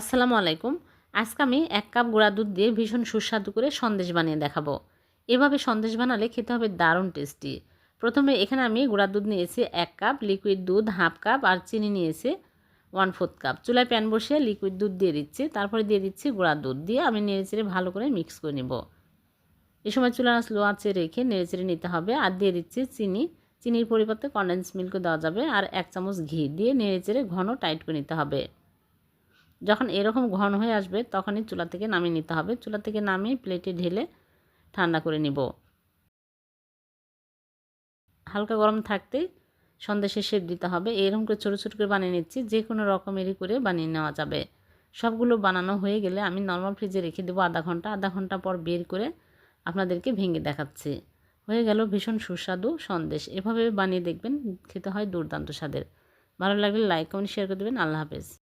আসসালামু আলাইকুম। আজকে আমি এক কাপ গুঁড়া দুধ দিয়ে ভীষণ সুস্বাদু করে সন্দেশ বানিয়ে দেখাবো। এভাবে সন্দেশ বানালে খেতে হবে দারুণ টেস্টি। প্রথমে এখানে আমি গুঁড়া দুধ নিয়েছি এক কাপ লিকুইড দুধ হাফ কাপ আর চিনি নিয়েছি ওয়ান ফোর্থ কাপ চুলায় প্যান বসিয়ে লিকুইড দুধ দিয়ে দিচ্ছি, তারপরে দিয়ে দিচ্ছি গুঁড়া দুধ দিয়ে আমি নেড়ে চেড়ে ভালো করে মিক্স করে নেব। এ সময় চুলা স্লো আঁচে রেখে নেড়ে চেড়ে নিতে হবে আর দিয়ে দিচ্ছি চিনি। চিনির পরিবর্তে কন্ডেন্স মিল্কও দেওয়া যাবে আর এক চামচ ঘি দিয়ে নেড়ে চেড়ে ঘন টাইট করে নিতে হবে। যখন এরকম ঘন হয়ে আসবে তখনই চুলা থেকে নামিয়ে নিতে হবে। চুলা থেকে নামিয়ে প্লেটে ঢেলে ঠান্ডা করে নিব। হালকা গরম থাকতেই সন্দেশে শেপ দিতে হবে। এরকম করে ছোটো ছোটো করে বানিয়ে নিচ্ছি। যে কোনো রকমেরই করে বানিয়ে নেওয়া যাবে। সবগুলো বানানো হয়ে গেলে আমি নর্মাল ফ্রিজে রেখে দেবো আধা ঘণ্টা। আধা ঘণ্টা পর বের করে আপনাদেরকে ভেঙে দেখাচ্ছি। হয়ে গেল ভীষণ সুস্বাদু সন্দেশ। এভাবে বানিয়ে দেখবেন খেতে হয় দুর্দান্ত স্বাদের। ভালো লাগলে লাইক কমেন্ট শেয়ার করে দেবেন। আল্লাহ হাফেজ।